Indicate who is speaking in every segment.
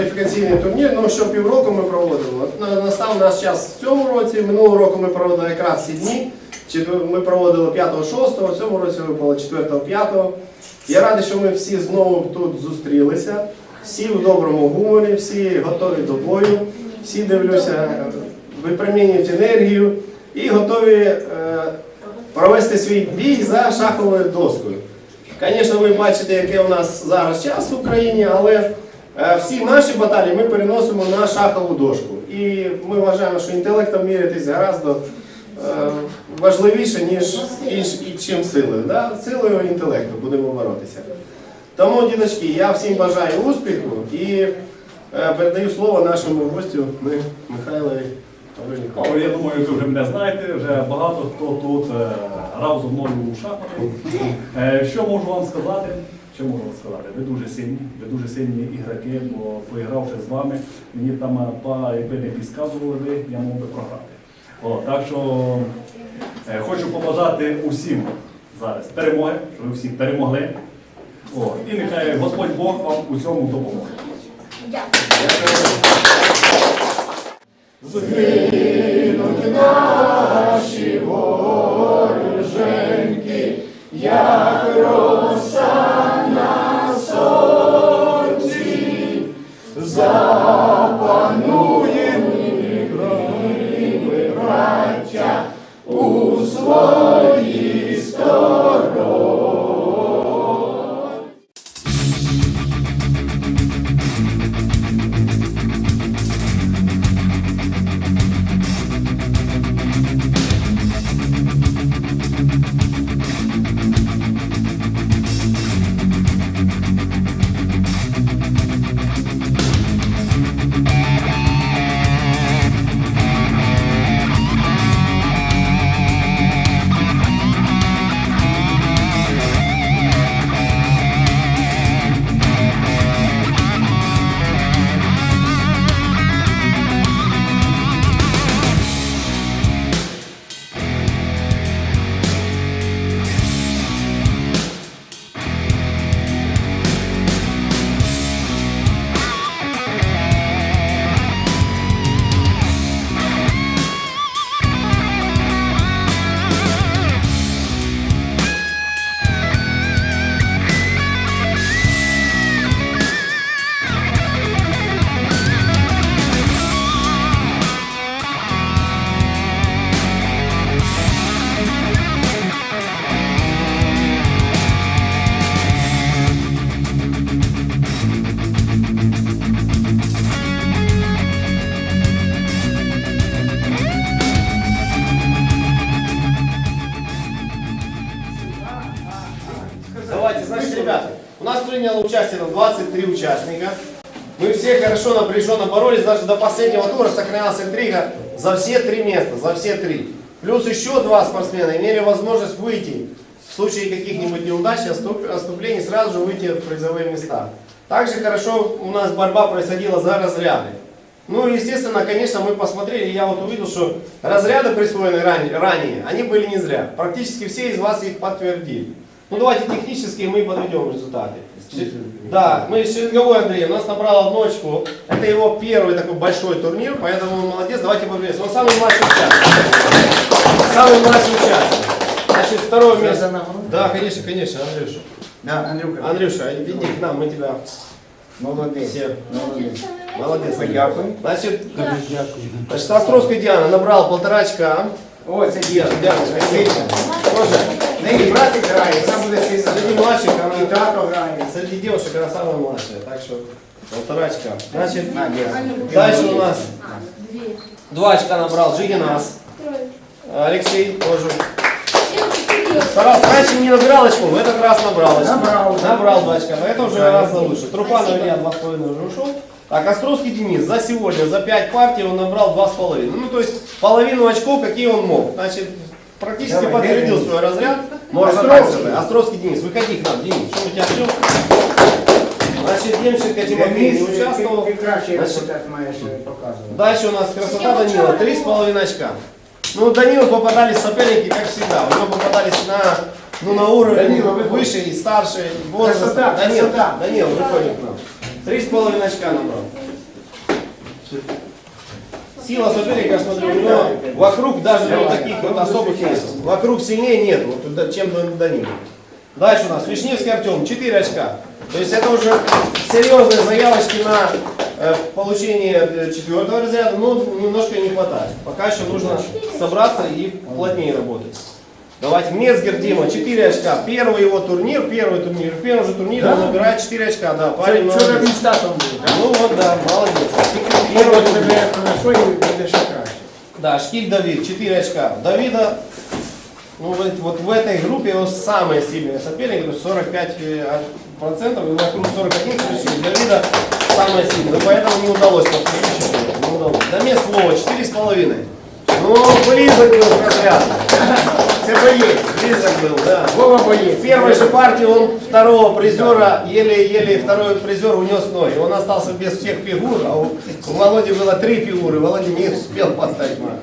Speaker 1: кваліфікаційний турнір, ну що півроку ми проводимо. Настав наш час в цьому році. Минулого року ми проводили якраз ці дні. Ми проводили 5-6, в цьому році випало 4-5. Я радий, що ми всі знову тут зустрілися. Всі в доброму гуморі, всі готові до бою, всі дивлюся, випромінюють енергію і готові е, провести свій бій за шаховою доскою. Звісно, ви бачите, яке у нас зараз час в Україні, але е, всі наші баталії ми переносимо на шахову дошку. І ми вважаємо, що інтелектом мірятись гораздо е, важливіше, ніж і чим силою. Да? Силою інтелекту будемо боротися. Тому, діточки, я всім бажаю успіху і е, передаю слово нашому гостю Ми- Михайлові.
Speaker 2: Я думаю, ви вже мене знаєте, вже багато хто тут е, грав зі мною у шахмати. Е, Що можу вам сказати? Що можу сказати? Ви дуже сильні, ви дуже сильні ігроки, бо поігравши з вами, мені там е, якби не підказували ви, я мав би програти. О, так що е, хочу побажати усім зараз перемоги, щоб ви всі перемогли. О, і нехай Господь Бог вам у цьому допоможе.
Speaker 1: Давайте, приняло участие 23 участника. Мы все хорошо напряженно боролись, даже до последнего тура сохранялась интрига за все три места, за все три. Плюс еще два спортсмена имели возможность выйти в случае каких-нибудь неудач, отступ- отступлений, сразу же выйти в призовые места. Также хорошо у нас борьба происходила за разряды. Ну, естественно, конечно, мы посмотрели, я вот увидел, что разряды, присвоенные ранее, ранее, они были не зря. Практически все из вас их подтвердили. Ну, давайте технически мы подведем результаты. Да, мы Шеринговой Андрей, у нас набрал одну очко. Это его первый такой большой турнир, поэтому он молодец. Давайте поприветствуем. Он самый младший участник. Самый младший участник. Значит, второе место. Да, конечно, конечно, Андрюша.
Speaker 3: Да, Андрюха,
Speaker 1: Андрюша, иди к нам, мы тебя
Speaker 3: молодець.
Speaker 1: все.
Speaker 3: Молодець.
Speaker 1: Молодец.
Speaker 3: Дякую.
Speaker 1: Значит, значит, Островская Диана набрала полтора очка.
Speaker 3: О, це дівчинка.
Speaker 1: Дианочка,
Speaker 3: Дівчинка.
Speaker 1: тоже.
Speaker 3: Неї братик грає, вона буде
Speaker 1: Среди
Speaker 3: сильна.
Speaker 1: младших
Speaker 3: І
Speaker 1: она,
Speaker 3: тато грає.
Speaker 1: среди девушек она самая младшая, так что полтора очка. Значит,
Speaker 3: На, дівчинка.
Speaker 1: дальше у нас
Speaker 4: Две.
Speaker 1: два очка набрал Жигинас.
Speaker 4: Трое.
Speaker 1: Алексей тоже.
Speaker 4: Четыре.
Speaker 1: Старался, раньше не набирал очко, в этот раз набрал очко.
Speaker 3: Набрал.
Speaker 1: Набрал два очка, но это уже гораздо лучше. Трупанов Илья два с половиной уже ушел. Так, Островский Денис за сегодня, за пять партий он набрал два с половиной. Ну, то есть половину очков, какие он мог. Значит, практически
Speaker 3: Давай,
Speaker 1: подтвердил
Speaker 3: Денис.
Speaker 1: свой разряд. Можно
Speaker 3: Островский.
Speaker 1: Островский Денис, выходи к нам, Денис, что у тебя все? Значит, Демченко Тимофей не участвовал.
Speaker 3: ти- ти кращий
Speaker 1: Значить,
Speaker 3: результат маєш е, показувати.
Speaker 1: Дальше у нас красота Данила, три с половиной очка. Ну, Данилу попадались соперники, как всегда. У него попадались на, ну, на уровень
Speaker 3: Данила, выходи.
Speaker 1: выше и старше. возраст.
Speaker 3: Красота,
Speaker 1: Данил,
Speaker 3: красота.
Speaker 1: Данил, выходим к нам. Три с половиной очка набрал. Сила соперника, я смотрю, него вокруг даже вот таких вот особых нет. Вокруг сильнее нет, вот туда, чем до, до них. Дальше у нас Вишневский Артем, 4 очка. То есть это уже серьезные заявочки на э, получение э, четвертого разряда, но немножко не хватает. Пока еще нужно собраться и плотнее работать. Давайте, Мецгер Дима, 4 очка. Первый его турнир, первый турнир. В первом же турнире он набирает 4 очка, да, парень
Speaker 3: Вчора
Speaker 1: молодец.
Speaker 3: він статом був, так?
Speaker 1: Ну вот, да, молодец.
Speaker 3: Первый
Speaker 1: турнир.
Speaker 3: хорошо краще.
Speaker 1: Да, Шкиль Давид, 4 очка. Давида, ну вот, вот в этой группе его самые сильные соперники, то есть 45 э, процентов, и вокруг 41 ключей. Давида самая сильная, но поэтому не удалось не удалось. Домес Вова, 4,5. Ну, близок был разряду.
Speaker 3: Це боєць.
Speaker 1: Близок был, да.
Speaker 3: Вова боєць.
Speaker 1: В первой же партии он второго призера, еле-еле второй призер унес ноги. Он остался без всех фигур, а у, у Володи было три фигуры, Володя не успел поставить марк.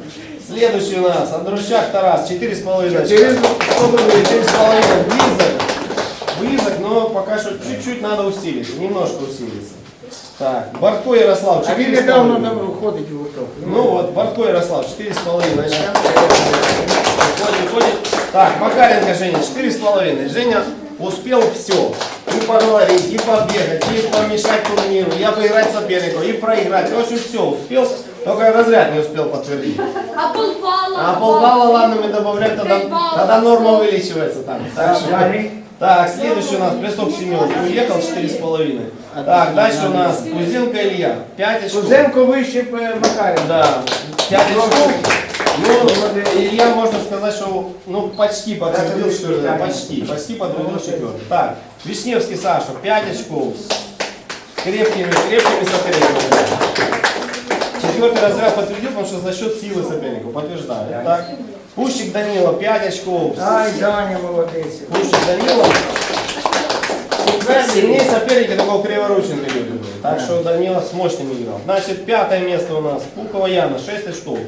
Speaker 1: Следующий у нас Андрущак Тарас, 4,5 очка.
Speaker 3: Четыре.
Speaker 1: 4,5, близок. Близок, но пока что чуть-чуть надо усилить, немножко усилиться. Так, Бортко Ярослав,
Speaker 3: А він
Speaker 1: 4,5.
Speaker 3: недавно там виходить у гурток.
Speaker 1: Ну вот, Бортко Ярослав, 4,5 очка. Выходит, выходит. Так, Макаренко Женя, 4,5. Женя успел все. И поговорить, и побегать, и помешать турниру, и поиграть сопернику, и проиграть. В общем, все успел. Только разряд не успел подтвердить.
Speaker 4: А полбалла?
Speaker 1: А полбалла, ладно, мы добавляем, тогда, тогда норма увеличивается там. Так, что-. Так, следующий у нас Плесок Семен, уехал 4,5. Так, дальше у нас Кузенко Илья, 5 очков.
Speaker 3: Кузенко вище б, Макаренко.
Speaker 1: Да, 5 очков. Ну, Илья, можно сказать, что ну, почти подтвердил, что ли, почти, почти подтвердил четвертый. Так, Вишневский Саша, 5 очков. С крепкими, крепкими соперниками. Четвертый разряд подтвердил, потому что за счет силы соперника, подтверждаю. Так, Пущик Данила, 5 очков.
Speaker 3: Ай, Даня молодець.
Speaker 1: Пущик Данила. Сильнее соперники такого Криворученко Юрий был. Так что Данила с мощным играл. Значит, пятое место у нас. Пукова Яна, 6 очков.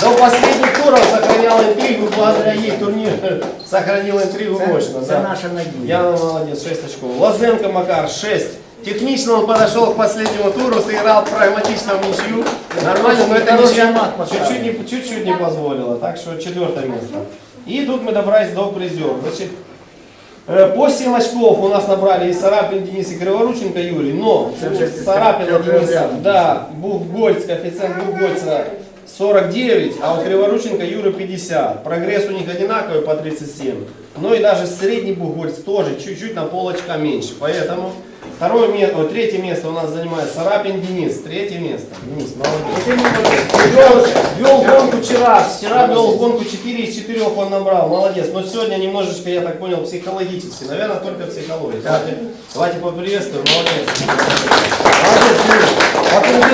Speaker 1: До последних туров сохранял интригу, благодаря ей турнир сохранил интригу мощно.
Speaker 3: Це,
Speaker 1: да.
Speaker 3: наша надія.
Speaker 1: Яна молодец, 6 очков. Лозенко Макар, 6. Технично он подошел к последнему туру, сыграл прагматично в ничью. Нормально, но это ничья чуть-чуть не, чуть-чуть не позволила. Так что четвертое место. И тут мы добрались до призера. Значит, э, по 7 очков у нас набрали и Сарапин Денис, и Криворученко Юрий. Но
Speaker 3: Это
Speaker 1: у
Speaker 3: же
Speaker 1: Сарапина Дениса, да, Бухгольц, коэффициент Бухгольца 49, а у Криворученко Юры 50. Прогресс у них одинаковый по 37. Ну и даже средний Бухгольц тоже чуть-чуть на полочка меньше. Поэтому второе место, ой, третье место у нас занимает Сарапин Денис. Третье место. Денис, молодец. Вел, вел гонку вчера, вчера вел гонку 4 из 4 он набрал, молодец. Но сегодня немножечко, я так понял, психологически, наверное, только психология. Давайте, давайте поприветствуем, молодец. Молодец,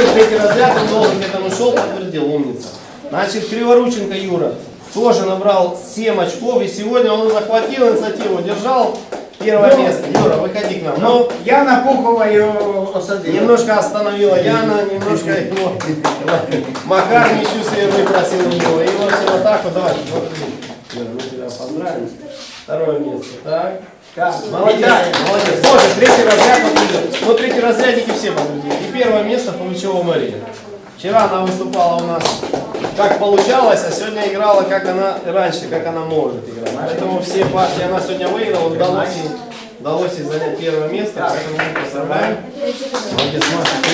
Speaker 1: Подтвердил третий разряд, он долго где-то ушел, подтвердил, умница. Значит, Криворученко Юра тоже набрал 7 очков, и сегодня он захватил инициативу, держал первое
Speaker 3: Ну,
Speaker 1: место. Юра, выходи к нам. Ну,
Speaker 3: Яна Пухова його осадила.
Speaker 1: Немножко остановила Яна, немножко его Макар ничью себе выпросил у него. И вот все вот так вот, давай, Юра, мы тебя поздравим. Второе место, так. Молодец, молодец. Боже, третий разряд подтвердил. Ну, третий разрядники все подтвердили. И первое место получила Мария. Вчера она выступала у нас как получалось, а сегодня играла как она раньше, как она может играть. Поэтому все партии она сегодня выиграла, удалось ей, удалось ей занять первое место, поэтому мы поздравляем. Молодец, Маша, ты.